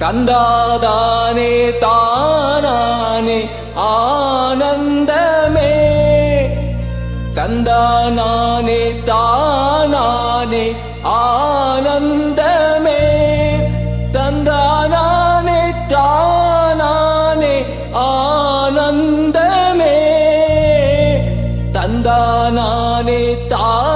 தந்தாதானே தானானே ஆனந்தமே. தந்தானானே தானானே ஆனந்தமே. தந்தானானே தானானே ஆனந்தமே. தந்தானானே தானானே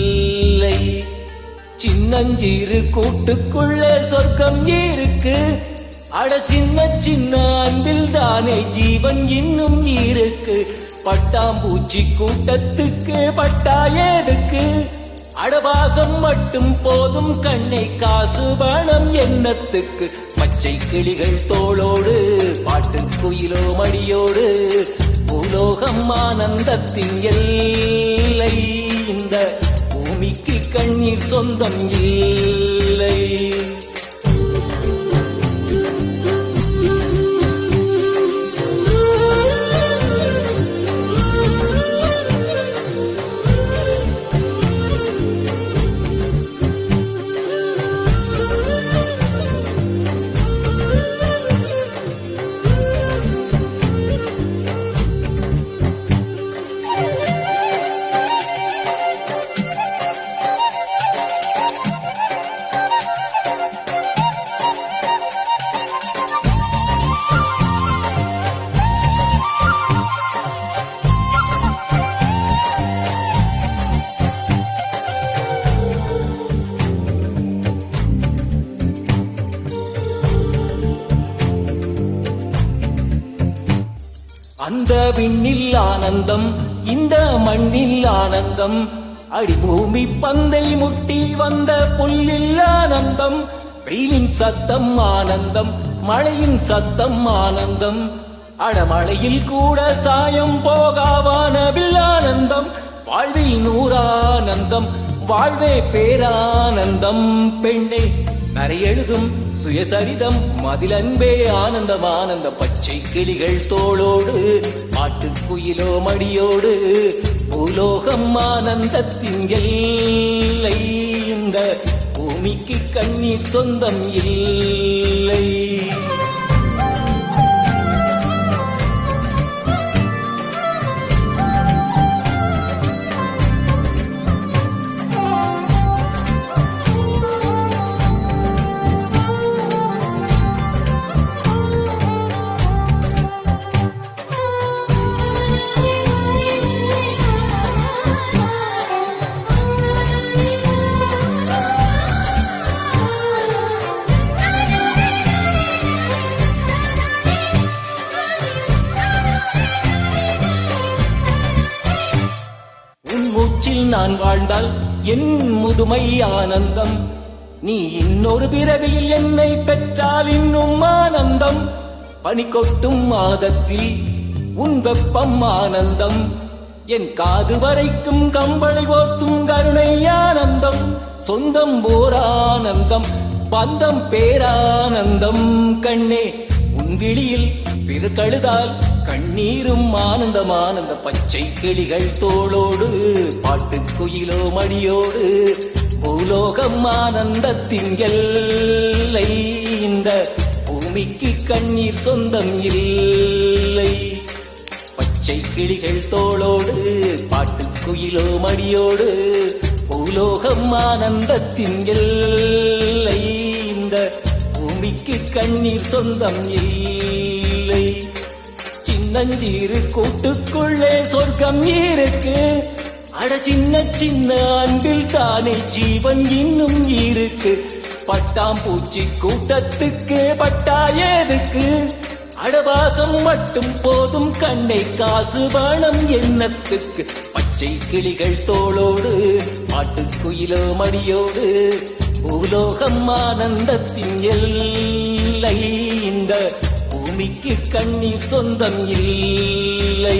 சின்னஞ்சீரு கூட்டுக்குள்ளே சொர்க்கம் இருக்கு. அட சின்ன சின்ன அன்பில் தானே ஜீவன் இன்னும் இருக்கு. பட்டாம்பூச்சி கூட்டத்துக்கு பட்டா எதுக்கு? அடவாசம் மட்டும் போதும் கண்ணை காசு பணம் எண்ணத்துக்கு பச்சை கிளிகள் தோளோடு பாட்டு குயிலோ மடியோடு பூலோகம் ஆனந்தத்தின் எல்லை இந்த பூமிக்கு கண்ணீர் சொந்தம் இல்லை. அந்த விண்ணில் ஆனந்தம் இந்த மண்ணில் ஆனந்தம். அடிபூமி பந்தை முட்டி வந்த புல்லில் ஆனந்தம். வெயிலின் சத்தம் ஆனந்தம் மழையின் சத்தம் ஆனந்தம். அடமழையில் கூட சாயம் போகாவானவில் ஆனந்தம். வாழ்வில் நூறானந்தம் வாழ்வே பேரானந்தம் பெண்ணே. நரையெழுதும் சுயசரிதம் மதிலன்பே ஆனந்தம் ஆனந்த பச்சை கிளிகள் தோளோடு பாட்டுக்குயிலோ மடியோடு பூலோகம் ஆனந்தத்தின் எல்லை இந்த பூமிக்கு கண்ணீர் சொந்தம் இல்லை. நான் வாழ்ந்தால் என் முதுமை ஆனந்தம். நீ இன்னொரு பிறவியில் என்னை பெற்றால் இன்னும் ஆனந்தம். பனி கொட்டும் மாதத்தில் உன் வெப்பம் ஆனந்தம். என் காது வரைக்கும் கம்பளை ஓர்த்தும் கருணை ஆனந்தம். சொந்தம் ஓரானந்தம் பந்தம் பேரானந்தம். கண்ணே உன் விழியில் பிறக்கழுதால் கண்ணீரும் ஆனந்தமானந்த பச்சை கிளிகள் தோளோடு பாட்டு குயிலோ மடியோடு பூலோகம் ஆனந்தத்தின் எல்லை. இந்த பூமிக்கு கண்ணீர் சொந்தம் இல்லை. பச்சை கிளிகள் தோளோடு பாட்டு குயிலோ மடியோடு பூலோகம் ஆனந்தத்தின் எல்லை. இந்த பூமிக்கு கண்ணீர் சொந்தம் இல்லை. சின்னஞ்சீரு கூட்டுக்குள்ளே சொர்க்கம் இருக்கு. அட சின்ன சின்ன அன்பில் தானே ஜீவன் இன்னும் இருக்கு. பட்டாம்பூச்சி கூட்டத்துக்கு பட்டா எதுக்கு? அடவாசம் மட்டும் போதும் கண்ணை காசு பணம் எண்ணத்துக்கு பச்சை கிளிகள் தோளோடு பாட்டுக்குயிலோ மடியோடு பூலோகம் ஆனந்தத்தின் எல்லை இந்த பூமிக்கு கண்ணீர் சொந்தம் இல்லை.